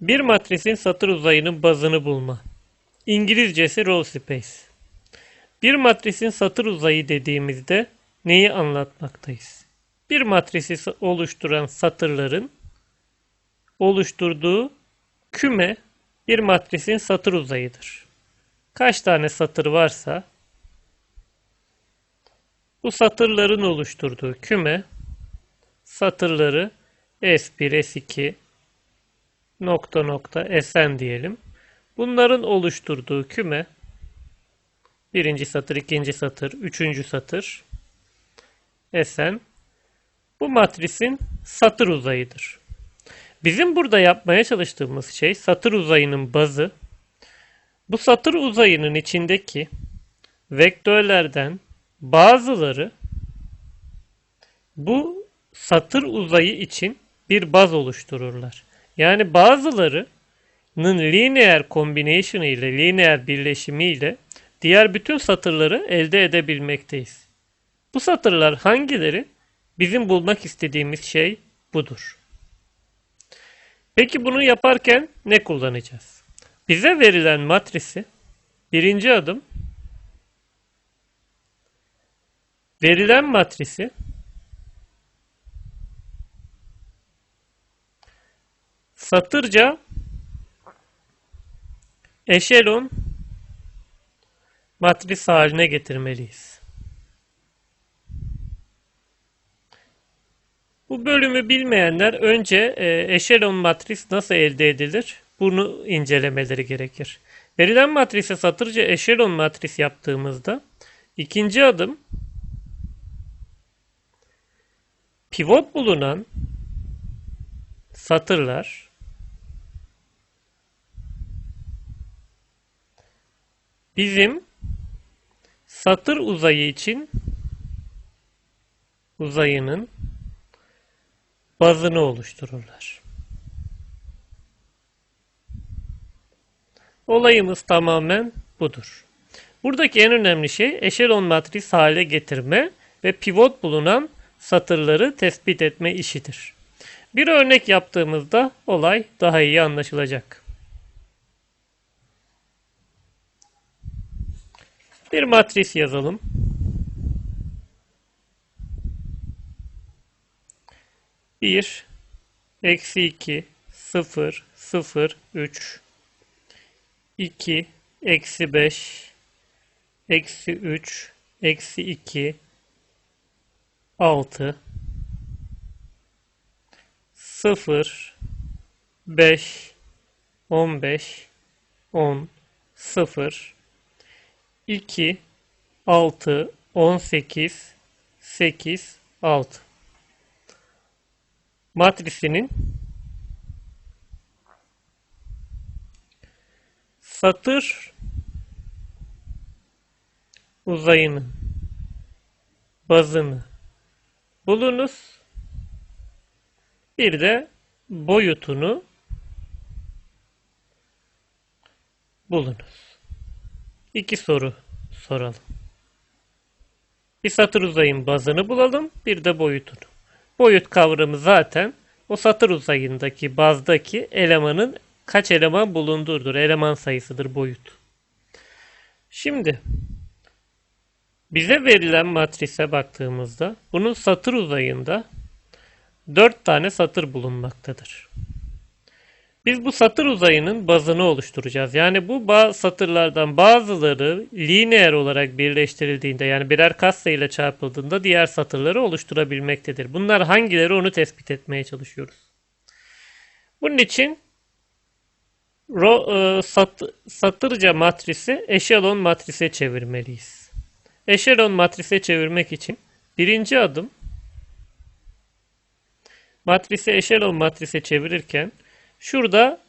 Bir matrisin satır uzayının bazını bulma. İngilizcesi row space. Bir matrisin satır uzayı dediğimizde neyi anlatmaktayız? Bir matrisi oluşturan satırların oluşturduğu küme bir matrisin satır uzayıdır. Kaç tane satır varsa bu satırların oluşturduğu küme satırları S1, S2, nokta nokta Sn diyelim. Bunların oluşturduğu küme birinci satır, ikinci satır, üçüncü satır Sn bu matrisin satır uzayıdır. Bizim burada yapmaya çalıştığımız şey satır uzayının bazı bu satır uzayının içindeki vektörlerden bazıları bu satır uzayı için bir baz oluştururlar. Yani bazılarının linear combination ile linear birleşimi ile diğer bütün satırları elde edebilmekteyiz. Bu satırlar hangileri? Bizim bulmak istediğimiz şey budur. Peki bunu yaparken ne kullanacağız? Bize verilen matrisi birinci adım verilen matrisi satırca eşelon matris haline getirmeliyiz. Bu bölümü bilmeyenler önce e, eşelon matris nasıl elde edilir bunu incelemeleri gerekir. Verilen matrise satırca eşelon matris yaptığımızda ikinci adım pivot bulunan satırlar bizim satır uzayı için uzayının bazını oluştururlar. Olayımız tamamen budur. Buradaki en önemli şey eşelon matris hale getirme ve pivot bulunan satırları tespit etme işidir. Bir örnek yaptığımızda olay daha iyi anlaşılacak. Bir matris yazalım. Bir, eksi iki, sıfır, sıfır, üç, iki, eksi beş, eksi üç, eksi iki, altı, sıfır, beş, on beş, on, sıfır, 2, 6, 18, 8, 6. Matrisinin satır uzayını bazını bulunuz. Bir de boyutunu bulunuz. İki soru soralım. Bir satır uzayın bazını bulalım, bir de boyutunu. Boyut kavramı zaten o satır uzayındaki bazdaki elemanın kaç eleman bulunduğudur. Eleman sayısıdır boyut. Şimdi bize verilen matrise baktığımızda bunun satır uzayında 4 tane satır bulunmaktadır. Biz bu satır uzayının bazını oluşturacağız. Yani bu ba- satırlardan bazıları lineer olarak birleştirildiğinde yani birer katsayıyla çarpıldığında diğer satırları oluşturabilmektedir. Bunlar hangileri onu tespit etmeye çalışıyoruz. Bunun için ro- e, sat- satırca matrisi eşelon matrise çevirmeliyiz. Eşelon matrise çevirmek için birinci adım matrisi eşelon matrise çevirirken Şurada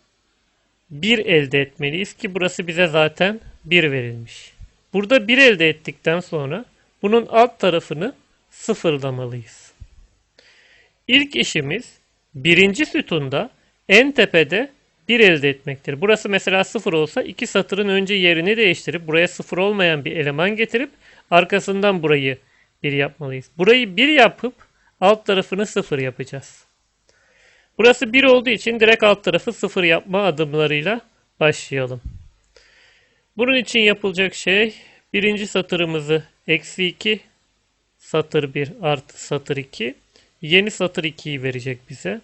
1 elde etmeliyiz ki burası bize zaten 1 verilmiş. Burada 1 elde ettikten sonra bunun alt tarafını sıfırlamalıyız. İlk işimiz birinci sütunda en tepede 1 elde etmektir. Burası mesela 0 olsa iki satırın önce yerini değiştirip buraya 0 olmayan bir eleman getirip arkasından burayı 1 yapmalıyız. Burayı 1 yapıp alt tarafını 0 yapacağız. Burası 1 olduğu için direkt alt tarafı 0 yapma adımlarıyla başlayalım. Bunun için yapılacak şey birinci satırımızı eksi 2 satır 1 artı satır 2 yeni satır 2'yi verecek bize.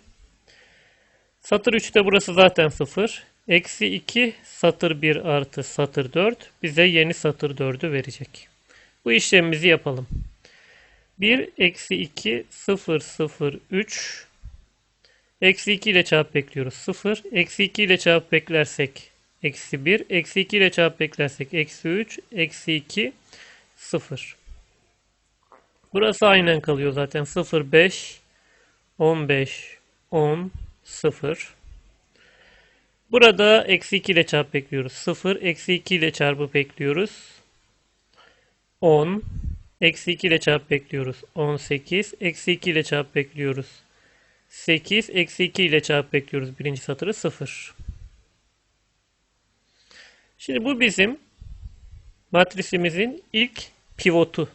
Satır 3'te burası zaten 0. Eksi 2 satır 1 artı satır 4 bize yeni satır 4'ü verecek. Bu işlemimizi yapalım. 1 eksi 2 0 0 3 Eksi 2 ile çarpıp bekliyoruz 0. Eksi 2 ile çarpıp beklersek eksi 1. Eksi 2 ile çarpıp beklersek eksi 3. Eksi 2 0. Burası aynen kalıyor zaten. 0 5 15 10 0. Burada eksi 2 ile çarpıp bekliyoruz. 0. Eksi 2 ile çarpıp bekliyoruz. 10. Eksi 2 ile çarpıp bekliyoruz. 18. Eksi 2 ile çarpıp bekliyoruz. 8 eksi 2 ile çarpıp bekliyoruz birinci satırı 0. Şimdi bu bizim matrisimizin ilk pivotu.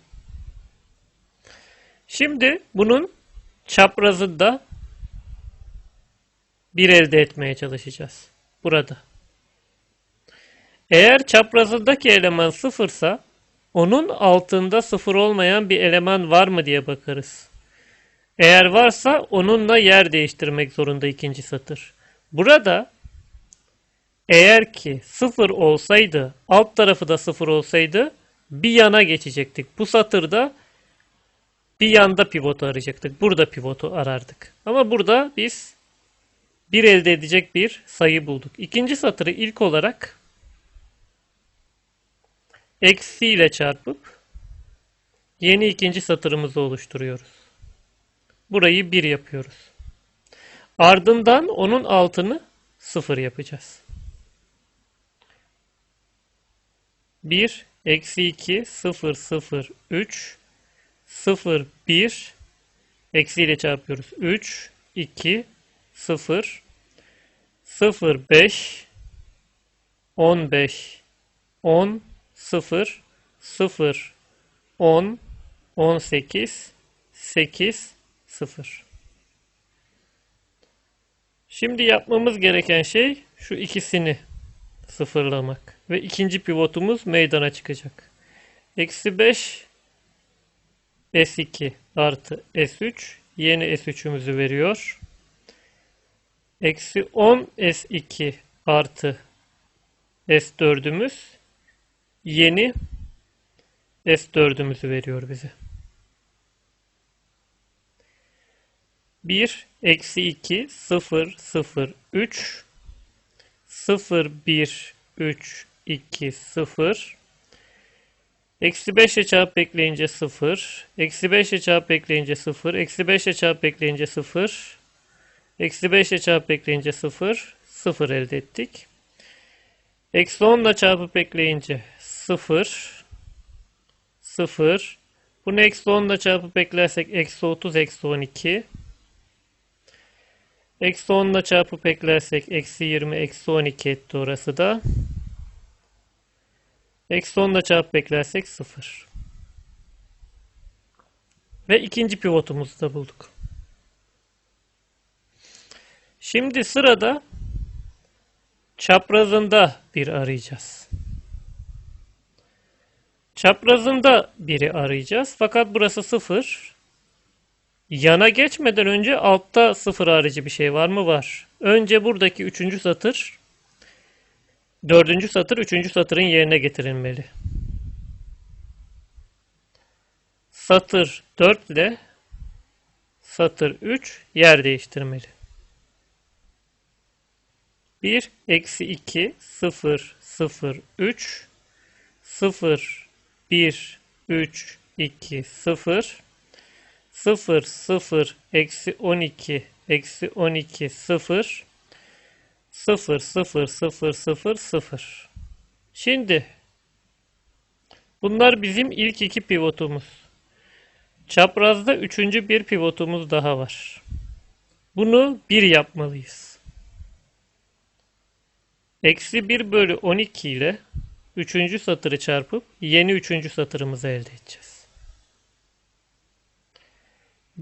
Şimdi bunun çaprazında bir elde etmeye çalışacağız. Burada. Eğer çaprazındaki eleman sıfırsa onun altında sıfır olmayan bir eleman var mı diye bakarız. Eğer varsa onunla yer değiştirmek zorunda ikinci satır. Burada eğer ki sıfır olsaydı, alt tarafı da sıfır olsaydı bir yana geçecektik. Bu satırda bir yanda pivotu arayacaktık. Burada pivotu arardık. Ama burada biz bir elde edecek bir sayı bulduk. İkinci satırı ilk olarak eksi ile çarpıp yeni ikinci satırımızı oluşturuyoruz. Burayı 1 yapıyoruz. Ardından onun altını 0 yapacağız. 1, eksi 2, 0, 0, 3, 0, 1, eksi ile çarpıyoruz. 3, 2, 0, 0, 5, 15, 10, 0, 0, 10, 18, 8, 0. Şimdi yapmamız gereken şey şu ikisini sıfırlamak. Ve ikinci pivotumuz meydana çıkacak. Eksi 5 S2 artı S3 yeni S3'ümüzü veriyor. Eksi 10 S2 artı S4'ümüz yeni S4'ümüzü veriyor bize. 1 eksi 2 0 0 3 0 1 3 2 0 Eksi 5 ile çarpıp ekleyince 0. Eksi 5 ile çarpıp ekleyince 0. Eksi 5 ile çarpıp ekleyince 0. Eksi 5 ile çarpıp ekleyince 0. 0 elde ettik. Eksi 10 ile çarpıp ekleyince 0. 0. Bunu eksi 10 ile çarpıp eklersek eksi 30 eksi 12. Eksi 10 ile çarpıp eklersek eksi 20 eksi 12 etti orası da. Eksi 10 ile çarpıp eklersek 0. Ve ikinci pivotumuzu da bulduk. Şimdi sırada çaprazında bir arayacağız. Çaprazında biri arayacağız. Fakat burası 0. Yana geçmeden önce altta sıfır harici bir şey var mı? Var. Önce buradaki üçüncü satır dördüncü satır üçüncü satırın yerine getirilmeli. Satır 4 ile satır 3 yer değiştirmeli. 1 eksi 2 0 0 3 0 1 3 2 0 0 0 eksi 12 eksi 12 0 0 0 0 0 0 Şimdi bunlar bizim ilk iki pivotumuz. Çaprazda üçüncü bir pivotumuz daha var. Bunu 1 yapmalıyız. Eksi 1 bölü 12 ile üçüncü satırı çarpıp yeni üçüncü satırımızı elde edeceğiz.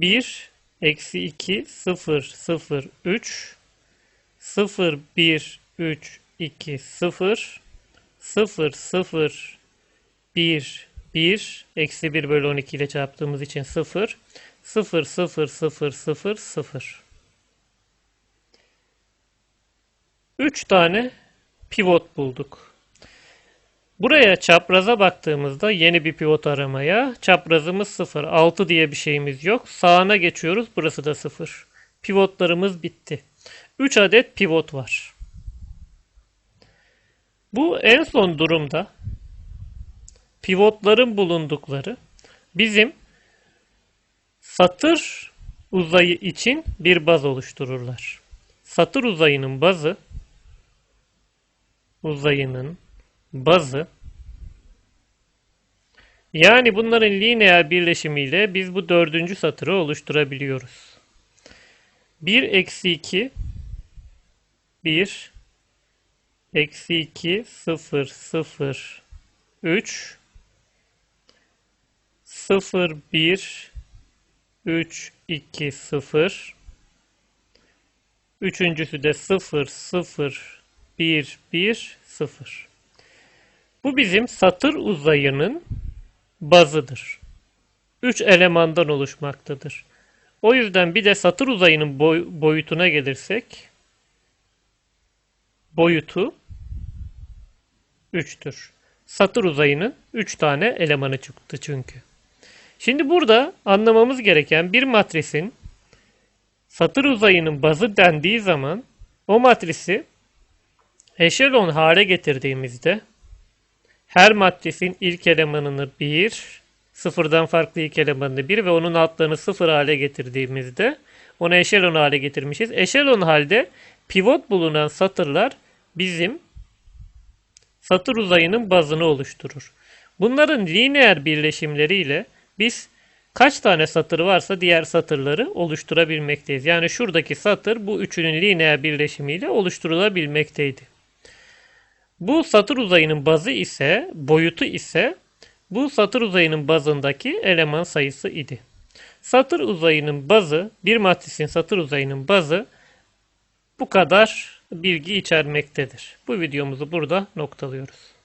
1 eksi 2, 0, 0, 3, 0, 1, 3, 2, 0, 0, 0, 1, 1, eksi 1 bölü 12 ile çarptığımız için 0, 0, 0, 0, 0, 0. 3 tane pivot bulduk. Buraya çapraza baktığımızda yeni bir pivot aramaya çaprazımız 0. 6 diye bir şeyimiz yok. Sağına geçiyoruz. Burası da 0. Pivotlarımız bitti. 3 adet pivot var. Bu en son durumda pivotların bulundukları bizim satır uzayı için bir baz oluştururlar. Satır uzayının bazı uzayının bazı yani bunların lineer birleşimiyle biz bu dördüncü satırı oluşturabiliyoruz. 1 eksi 2 1 eksi 2 0 0 3 0 1 3 2 0 Üçüncüsü de 0 0 1 1 0. Bu bizim satır uzayının bazıdır. 3 elemandan oluşmaktadır. O yüzden bir de satır uzayının boy, boyutuna gelirsek boyutu 3'tür. Satır uzayının 3 tane elemanı çıktı çünkü. Şimdi burada anlamamız gereken bir matrisin satır uzayının bazı dendiği zaman o matrisi eşelon hale getirdiğimizde her matrisin ilk elemanını 1, sıfırdan farklı ilk elemanını 1 ve onun altlarını 0 hale getirdiğimizde onu eşelon hale getirmişiz. Eşelon halde pivot bulunan satırlar bizim satır uzayının bazını oluşturur. Bunların lineer birleşimleriyle biz kaç tane satır varsa diğer satırları oluşturabilmekteyiz. Yani şuradaki satır bu üçünün lineer birleşimiyle oluşturulabilmekteydi. Bu satır uzayının bazı ise, boyutu ise bu satır uzayının bazındaki eleman sayısı idi. Satır uzayının bazı, bir matrisin satır uzayının bazı bu kadar bilgi içermektedir. Bu videomuzu burada noktalıyoruz.